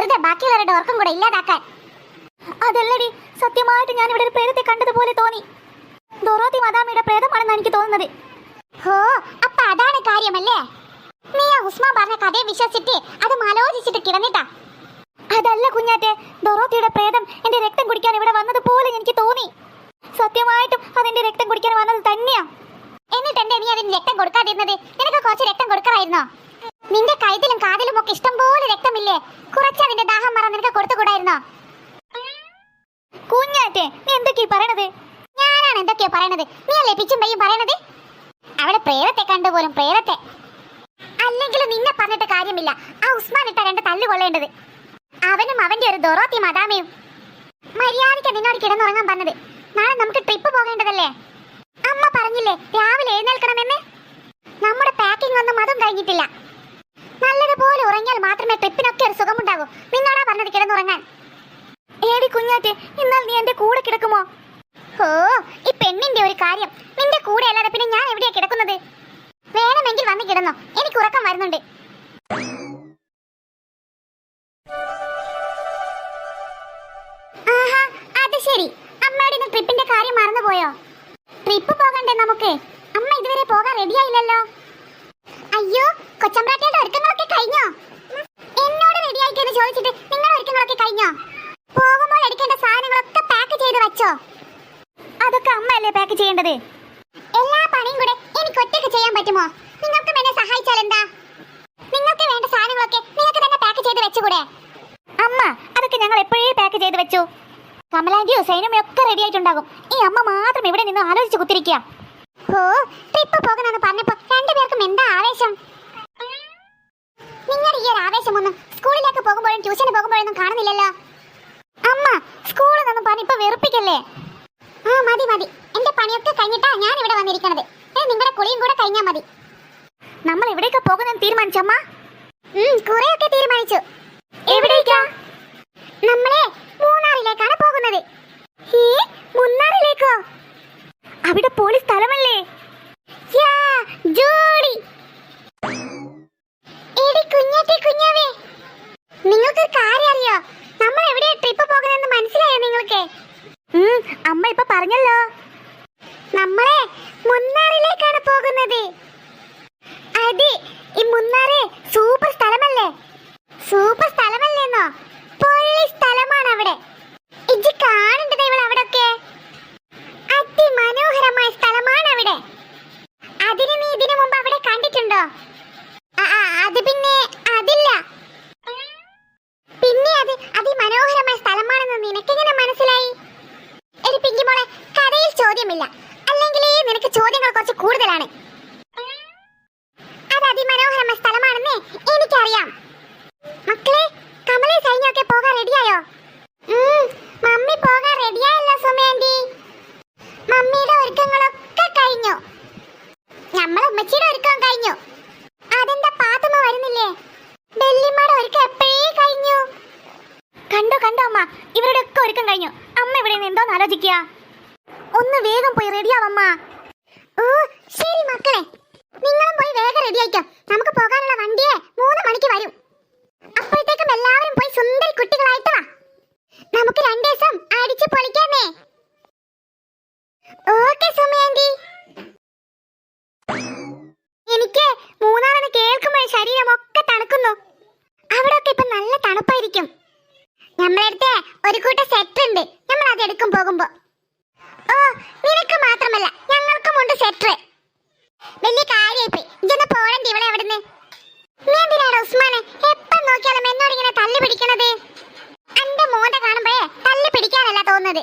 വെറുതെ ബാക്കിയുള്ളവരുടെ ഉറക്കം കൂടെ ഇല്ലാതാക്കാൻ. അതല്ലടി സത്യമായിട്ട് ഞാൻ ഇവിടെ ഒരു പ്രേതത്തെ കണ്ടതുപോലെ തോന്നി. ദൊറോത്തി മദാമിയുടെ പ്രേതമാണെന്ന് എനിക്ക് തോന്നുന്നത്. ഹോ അപ്പ അതാണ് കാര്യമല്ലേ? നീ ആ ഉസ്മാൻ പറഞ്ഞ കഥയെ വിശ്വസിച്ചിട്ട് അത് ആലോചിച്ചിട്ട് കിടന്നിട്ടാ. അതല്ല കുഞ്ഞാറ്റെ ദൊറോത്തിയുടെ പ്രേതം എന്റെ രക്തം കുടിക്കാൻ ഇവിടെ വന്നതുപോലെ എനിക്ക് തോന്നി. സത്യമായിട്ടും അതെന്റെ രക്തം കുടിക്കാൻ വന്നത് തന്നെയാ. എന്നിട്ടെന്റെ നീ അതിന് രക്തം കൊടുക്കാതിരുന്നത്? നിനക്ക് കുറച്ച് രക്തം കൊടുക്കറായിരുന്നോ നിന്റെ കൈതിലും കാതിലും ഒക്കെ ഇഷ്ടം പോലെ രക്തമില്ലേ? കുറച്ച് അതിന്റെ ദാഹം മറ നിനക്ക് കൊടുത്തുകൂടായിരുന്നോ? കുഞ്ഞാറ്റെ നീ എന്തൊക്കെയാ പറയണത്? ഞാനാണ് എന്തൊക്കെയാ പറയണത്? നീ അല്ലേ പിച്ചും പയ്യും പറയണത്? അവിടെ പ്രേതത്തെ കണ്ടുപോലും പ്രേതത്തെ. അല്ലെങ്കിലും നിന്നെ പറഞ്ഞിട്ട് കാര്യമില്ല. ആ ഉസ്മാൻ ഇട്ട രണ്ട് തല്ല് കൊള്ളേണ്ടത്. അവനും അവന്റെ ഒരു ദൊറോത്തി മദാമയും. മര്യാദയ്ക്ക് നിന്നോട് കിടന്നുറങ്ങാൻ പറഞ്ഞത്. നാളെ നമുക്ക് ട്രിപ്പ് പോകേണ്ടതല്ലേ ഏടി കുഞ്ഞാറ്റെ എന്നാൽ നീ എന്റെ കൂടെ കിടക്കുമോ? ഓ ഈ പെണ്ണിന്റെ ഒരു കാര്യം. നിന്റെ കൂടെ അല്ലാതെ പിന്നെ ഞാൻ എവിടെയാ കിടക്കുന്നത്? വേണമെങ്കിൽ വന്ന് കിടന്നോ. എനിക്ക് ഉറക്കം വരുന്നുണ്ട്. ആഹാ, അത് ശരി. അമ്മയുടെ ട്രിപ്പിന്റെ കാര്യം മറന്നുപോയോ? ട്രിപ്പ് പോകണ്ടേ നമുക്ക്? അമ്മ ഇതുവരെ പോകാൻ റെഡിയായില്ലല്ലോ. അയ്യോ കൊച്ചമ്പ്രാട്ടിയുടെ ഒരുക്കങ്ങളൊക്കെ കഴിഞ്ഞോ? എന്നോട് റെഡിയായിക്കെന്ന് ചോദിച്ചിട്ട് നിങ്ങളുടെ ഒരുക്കങ്ങളൊക്കെ കഴിഞ്ഞോ? പോകുമ്പോൾ എടുക്കേണ്ട സാധനങ്ങളൊക്കെ പാക്ക് ചെയ്ത് വെച്ചോ. അതൊക്കെ അമ്മയല്ലേ പാക്ക് ചെയ്യേണ്ടത്? എല്ലാ പണിയും കൂടെ എനിക്ക് ഒറ്റയ്ക്ക് ചെയ്യാൻ പറ്റുമോ? നിങ്ങൾക്ക് എന്നെ സഹായിച്ചാൽ എന്താ? നിങ്ങൾക്ക് വേണ്ട സാധനങ്ങളൊക്കെ നിങ്ങൾക്ക് തന്നെ പാക്ക് ചെയ്ത് വെച്ചുകൂടെ? അമ്മ അതൊക്കെ ഞങ്ങൾ എപ്പോഴേ പാക്ക് ചെയ്ത് വെച്ചു? കമലാന്റിയോ സൈനമയോ ഒക്കെ റെഡി ആയിട്ടുണ്ടാകും. ഈ അമ്മ മാത്രം ഇവിടെ നിന്ന് ആലോചിച്ച് കുത്തിരിക്കുക ഓ ട്രിപ്പ് പോകണമെന്ന് പറഞ്ഞപ്പോ രണ്ടുപേർക്കും എന്താ ആവേശം? നിങ്ങളുടെ ഈ ഒരു ആവേശമൊന്നും സ്കൂളിലേക്ക് പോകുമ്പോഴും ട്യൂഷന് പോകുമ്പോഴൊന്നും കാണുന്നില്ലല്ലോ അമ്മ സ്കൂളിൽ നിന്നും പറഞ്ഞ് ആ മതി മതി. എന്റെ പണിയൊക്കെ കഴിഞ്ഞിട്ടാ ഞാൻ ഇവിടെ വന്നിരിക്കണത് നിങ്ങളുടെ കുളിയും കൂടെ കഴിഞ്ഞാ മതി. നമ്മൾ എവിടേക്ക് പോകുന്നെന്ന് തീരുമാനിച്ചമ്മ കുറെയൊക്കെ തീരുമാനിച്ചു. എവിടേക്കാ? one now. കൂടുതലാണ്. അത് അതിമനോഹരമായ സ്ഥലമാണെന്ന് എനിക്കറിയാം. മക്കളെ കമലെ സൈന്യമൊക്കെ പോകാൻ റെഡിയായോ? മമ്മി പോകാൻ റെഡിയായല്ലോ സുമേന്തി മമ്മിയുടെ ഒരുക്കങ്ങളൊക്കെ കഴിഞ്ഞു. നമ്മൾ ഉമ്മച്ചിയുടെ ഒരുക്കം കഴിഞ്ഞു. അതെന്താ പാത്തുമ്മ വരുന്നില്ലേ? ബെല്ലിമ്മയുടെ ഒരുക്കം എപ്പോഴേ കഴിഞ്ഞു? കണ്ടോ കണ്ടോ അമ്മ ഇവരുടെ ഒക്കെ ഒരുക്കം കഴിഞ്ഞു. അമ്മ ഇവിടെ നിന്ന് എന്തോന്ന് ആലോചിക്കുക? ഒന്ന് വേഗം പോയി റെഡിയാവമ്മ. ഓ ശരി മക്കളെ. നിങ്ങളും പോയി വേഗം റെഡിയായിക്കോ. നമുക്ക് പോകാനുള്ള വണ്ടിയെ മൂന്ന് മണിക്ക് വരും. അപ്പോഴത്തേക്കും എല്ലാവരും പോയി സുന്ദരി കുട്ടികളായിട്ട് വാ. നമുക്ക് രണ്ടു ദിവസം അടിച്ചു പൊളിക്കാമേ ഓക്കെ സുമേന്തി എനിക്ക് മൂന്നാറെന്ന് കേൾക്കുമ്പോൾ ശരീരമൊക്കെ തണുക്കുന്നു. അവിടെ ഒക്കെ ഇപ്പൊ നല്ല തണുപ്പായിരിക്കും. നമ്മളടുത്ത് ഒരു കൂട്ടം സെറ്റർ ഉണ്ട് നമ്മൾ അത് എടുക്കും പോകുമ്പോ. ഓ നിനക്ക് മാത്രമല്ല ഞങ്ങൾക്കും ഉണ്ട് സെറ്റ് വലിയ കാര്യായിപ്പോയി. ഇതൊന്ന് പോരണ്ട ഇവിടെ എവിടുന്ന് നീ എന്തിനാണ് ഉസ്മാനെ? എപ്പം നോക്കിയാലും എന്നോട് ഇങ്ങനെ തല്ലി പിടിക്കണത്? എന്റെ മോന്റെ കാണുമ്പോഴേ തല്ലി പിടിക്കാനല്ല തോന്നുന്നത്.